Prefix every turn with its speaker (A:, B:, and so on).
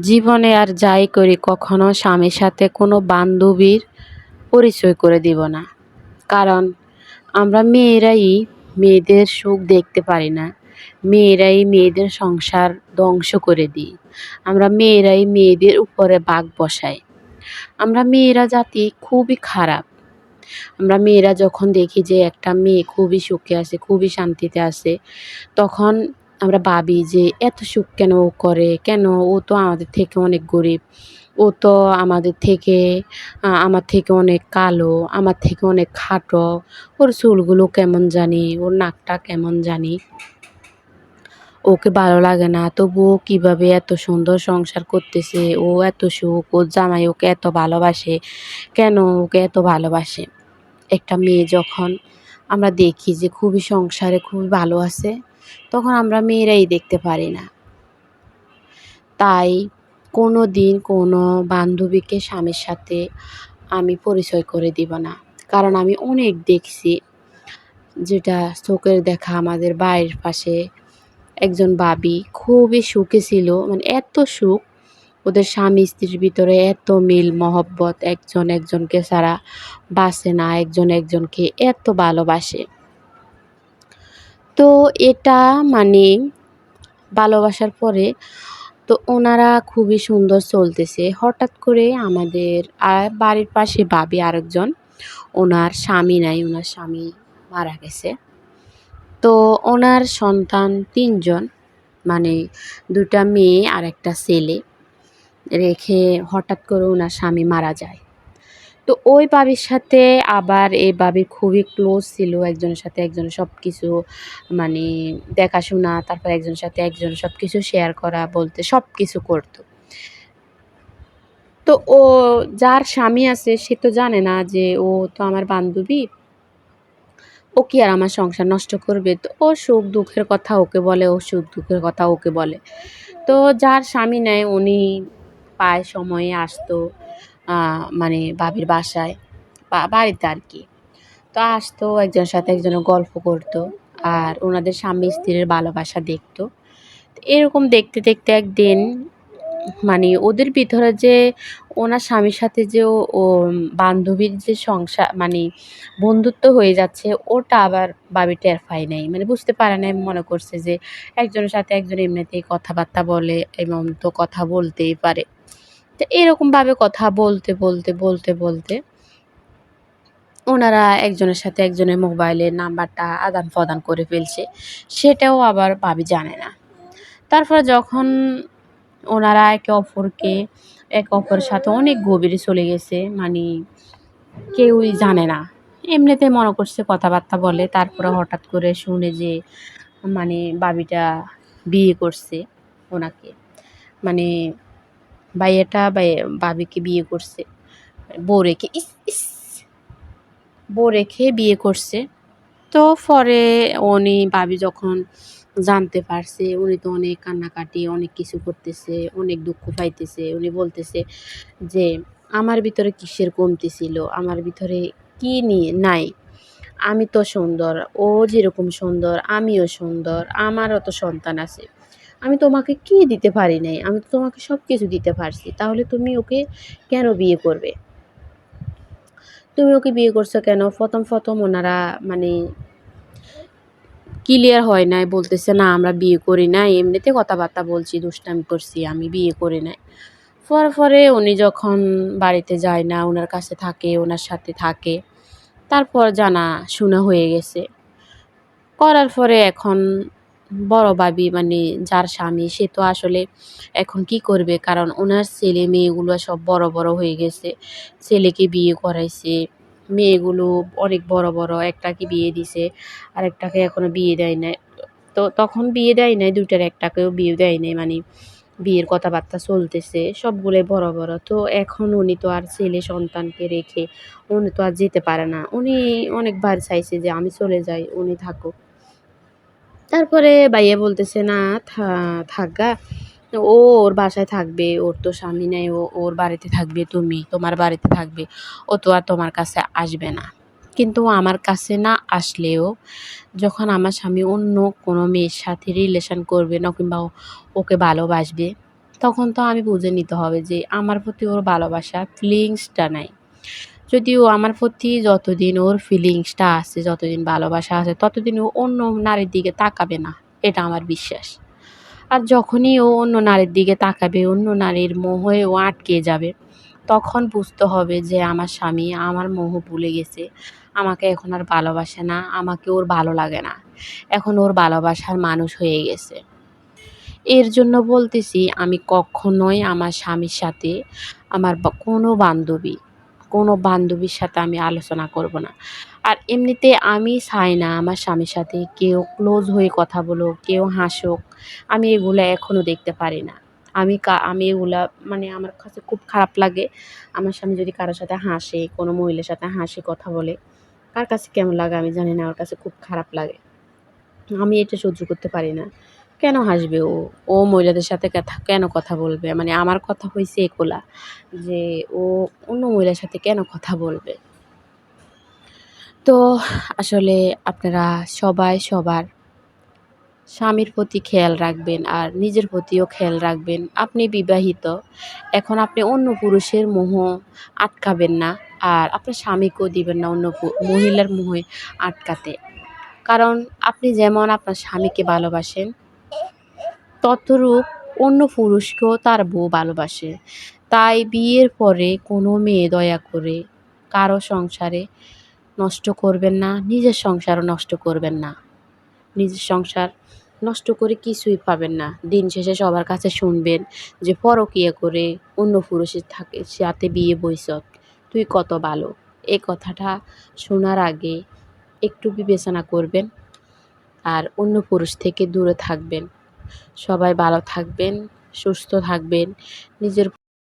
A: জীবনে আর যাই করি কখনো স্বামীর সাথে কোনো বান্ধবীর পরিচয় করে দিব না। কারণ আমরা মেয়েরাই মেয়েদের সুখ দেখতে পারি না। মেয়েরাই মেয়েদের সংসার ধ্বংস করে দিই। আমরা মেয়েরাই মেয়েদের উপরে বাঘ বসাই। আমরা মেয়েরা জাতি খুবই খারাপ। আমরা মেয়েরা যখন দেখি যে একটা মেয়ে খুবই সুখে আছে, খুবই শান্তিতে আছে, তখন আমরা ভাবি যে এত সুখ কেন ও করে? কেন ও তো আমাদের থেকে অনেক গরিব? ও তো আমাদের থেকে আমার থেকে অনেক কালো, আমার থেকে অনেক খাটো। ওর চুলগুলো কেমন জানি? ওর নাকটা কেমন জানি? ওকে ভালো লাগে না। তবুও কীভাবে এত সুন্দর সংসার করতেছে? ও এত সুখ, ওর জামাই ওকে এত ভালোবাসে। কেন ওকে এত ভালোবাসে? একটা মেয়ে যখন আমরা দেখি যে খুবই সংসারে খুবই ভালো আছে তখন আমরা মেয়েরাই দেখতে পারি না। তাই কোনো দিন কোনো বান্ধবীকে স্বামীর সাথে আমি পরিচয় করে দিব না। কারণ আমি অনেক দেখছি যেটা চোখের দেখা আমাদের বাড়ির পাশে একজন বাবি খুবই সুখে ছিল মানে এত সুখ, ওদের স্বামী স্ত্রীর ভিতরে এত মিল মহব্বত, একজন একজনকে ছাড়া বাসে না, একজন একজনকে এত ভালোবাসে। তো এটা মানে ভালোবাসার পরে তো ওনারা খুবই সুন্দর চলতেছে। হঠাৎ করে আমাদের বাড়ির পাশে ভাবি আরেকজন, ওনার স্বামী নাই, ওনার স্বামী মারা গেছে। তো ওনার সন্তান তিনজন মানে দুটা মেয়ে আর একটা ছেলে। রেখে হঠাৎ করে ওনার স্বামী মারা যায়। তো ওই বাবির সাথে আবার এই বাবি খুবই ক্লোজ ছিল, একজনের সাথে একজন সব কিছু মানে দেখাশোনা, তারপর একজনের সাথে একজন সব কিছু শেয়ার করা বলতে সব কিছু করতো। তো ও, যার স্বামী আছে, সে তো জানে না যে ও তো আমার বান্ধবী। ও কি আর আমার সংসার নষ্ট করবে? তো ও সুখ দুঃখের কথা ওকে বলে, ও সুখ দুঃখের কথা ওকে বলে। তো যার স্বামী নেয়, উনি পায়, সময়ে আসতো। মানে বাবির বাসায়, বা বাড়িতে আর কি। তো আসতো, একজনের সাথে একজনের গল্প করতো, আর ওনাদের স্বামী স্ত্রীর ভালোবাসা দেখতো। এরকম দেখতে দেখতে একদিন মানে ওদের ভিতরে যে ওনার স্বামীর সাথে যে ও বান্ধবীর যে সংসার মানে বন্ধুত্ব হয়ে যাচ্ছে, ওটা আবার বাবি টের পায় নাই। মানে বুঝতে পারে নাই, মনে করছে যে একজনের সাথে একজন এমনিতেই কথাবার্তা বলে, এবং তো কথা বলতেই পারে। তো এরকমভাবে কথা বলতে বলতে বলতে বলতে ওনারা একজনের সাথে একজনের মোবাইলের নাম্বারটা আদান প্রদান করে ফেলছে। সেটাও আবার ভাবি জানে না। তারপর যখন ওনারা একে অপরকে, একে অপরের সাথে অনেক গভীরে চলে গেছে মানে কেউই জানে না। এমনিতে মনে করছে কথাবার্তা বলে, তারপরে হঠাৎ করে শুনে যে মানে বাবিটা বিয়ে করছে ওনাকে। মানে ভাইয়াটা বাবিকে বিয়ে করছে। বউ রেখে ইস ইস। বউ রেখে বিয়ে করছে। তো পরে উনি, ভাবি যখন জানতে পারছে, উনি তো অনেক কান্নাকাটি, অনেক কিছু করতেছে, অনেক দুঃখ পাইতেছে। উনি বলতেছে যে, আমার ভিতরে কিসের কমতি ছিল? আমার ভিতরে কি নিয়ে নাই? আমি তো সুন্দর, ও যেরকম সুন্দর, আমিও সুন্দর, আমারও তো সন্তান আছে। আমি তোমাকে কি দিতে পারি নাই? আমি তো তোমাকে সব কিছু দিতে পারছি। তাহলে তুমি ওকে কেন বিয়ে করবে? তুমি ওকে বিয়ে করছ কেন? প্রথম প্রথম ওনারা মানে ক্লিয়ার হয় নাই, বলতেছে, না, আমরা বিয়ে করি নাই। এমনিতে কথাবার্তা বলছি, দুষ্টামি করছি, আমি বিয়ে করি নাই। পরে পরে উনি যখন বাড়িতে যায় না ওনার কাছে থাকে ওনার সাথে থাকে, তারপর জানা শোনা হয়ে গেছে। করার পরে এখন বড় ভাবি মানে যার স্বামী, সে তো আসলে এখন কি করবে? কারণ ওনার ছেলে মেয়েগুলো সব বড় বড় হয়ে গেছে। ছেলেকে বিয়ে করাইছে। মেয়েগুলো অনেক বড় বড়, একটাকে বিয়ে দিছে আর একটাকে এখনও বিয়ে দেয় নাই। তো তখন বিয়ে দেয় নাই, দুইটার একটাকেও বিয়ে দেয় নাই মানে বিয়ের কথাবার্তা চলতেছে, সবগুলোই বড় বড়। তো এখন উনি তো আর ছেলে সন্তানকে রেখে উনি তো আর যেতে পারে না। উনি অনেকবার চাইছে যে আমি চলে যাই, উনি থাকুক। তারপরে ভাইয়া বলতেছে, না থাক। গা ও ওর বাসায় থাকবে, ওর তো স্বামী নেই, ও, ওর বাড়িতে থাকবে তুমি, তোমার বাড়িতে থাকবে। ও তো আর তোমার কাছে আসবে না। কিন্তু আমার কাছে না আসলেও যখন আমার স্বামী অন্য কোনো মেয়ের সাথে রিলেশন করবে না কিংবা ওকে ভালোবাসবে, তখন তো আমি বুঝে নিতে হবে যে আমার প্রতি ওর ভালোবাসা ফিলিংসটা নাই। যদিও আমার প্রতি যতদিন ওর ফিলিংসটা আছে, যতদিন ভালোবাসা আছে, ততদিন ও অন্য নারীর দিকে তাকাবে না। এটা আমার বিশ্বাস। আর যখনই ও অন্য নারীর দিকে তাকাবে, অন্য নারীর মোহে ও আটকে যাবে, তখন বুঝতে হবে যে আমার স্বামী আমার মোহ ভুলে গেছে। আমাকে এখন আর ভালোবাসে না, আমাকে ওর ভালো লাগে না। এখন ওর ভালোবাসার মানুষ হয়ে গেছে। এর জন্য বলতেছি, আমি কখনোই আমার স্বামীর সাথে, আমার কোনো বান্ধবী কোনো বান্ধবীর সাথে আমি আলোচনা করব না। আর এমনিতে আমি চাই না আমার স্বামীর সাথে কেউ ক্লোজ হয়ে কথা বলুক, কেউ হাসুক। আমি এগুলো এখনও দেখতে পারি না। আমি কা, আমি এগুলা মানে আমার কাছে খুব খারাপ লাগে। আমার স্বামী যদি কারোর সাথে হাসে, কোনো মহিলার সাথে হাসে, কথা বলে, কার কাছে কেমন লাগে আমি জানি না, আমার কাছে খুব খারাপ লাগে। আমি এটা সহ্য করতে পারি না। কেন হাসবে ও? ও মহিলাদের সাথে কথা- কেন কথা বলবে? মানে আমার কথা হয়েছে এগুলা যে ও অন্য মহিলার সাথে কেন কথা বলবে? তো আসলে আপনারা সবাই সবার স্বামীর প্রতি খেয়াল রাখবেন আর নিজের প্রতিও খেয়াল রাখবেন। আপনি বিবাহিত, এখন আপনি অন্য পুরুষের মোহ আটকাবেন না আর আপনার স্বামীকেও দিবেন না অন্য মহিলার মোহে আটকাতে। কারণ আপনি যেমন আপনার স্বামীকে ভালোবাসেন ততরূপ অন্য পুরুষকেও তার বউ ভালোবাসে। তাই বিয়ের পরে কোনো মেয়ে দয়া করে কারও সংসারে নষ্ট করবেন না, নিজের সংসারও নষ্ট করবেন না। নিজের সংসার নষ্ট করে কিছুই পাবেন না। দিন শেষে সবার কাছে শুনবেন যে পরকিয়া করে অন্য পুরুষের থাকে, সাথে বিয়ে বইসত তুই কত ভালো। এই কথাটা শোনার আগে একটু বিবেচনা করবেন আর অন্য পুরুষ থেকে দূরে থাকবেন। সবাই ভালো থাকবেন সুস্থ থাকবেন নিজের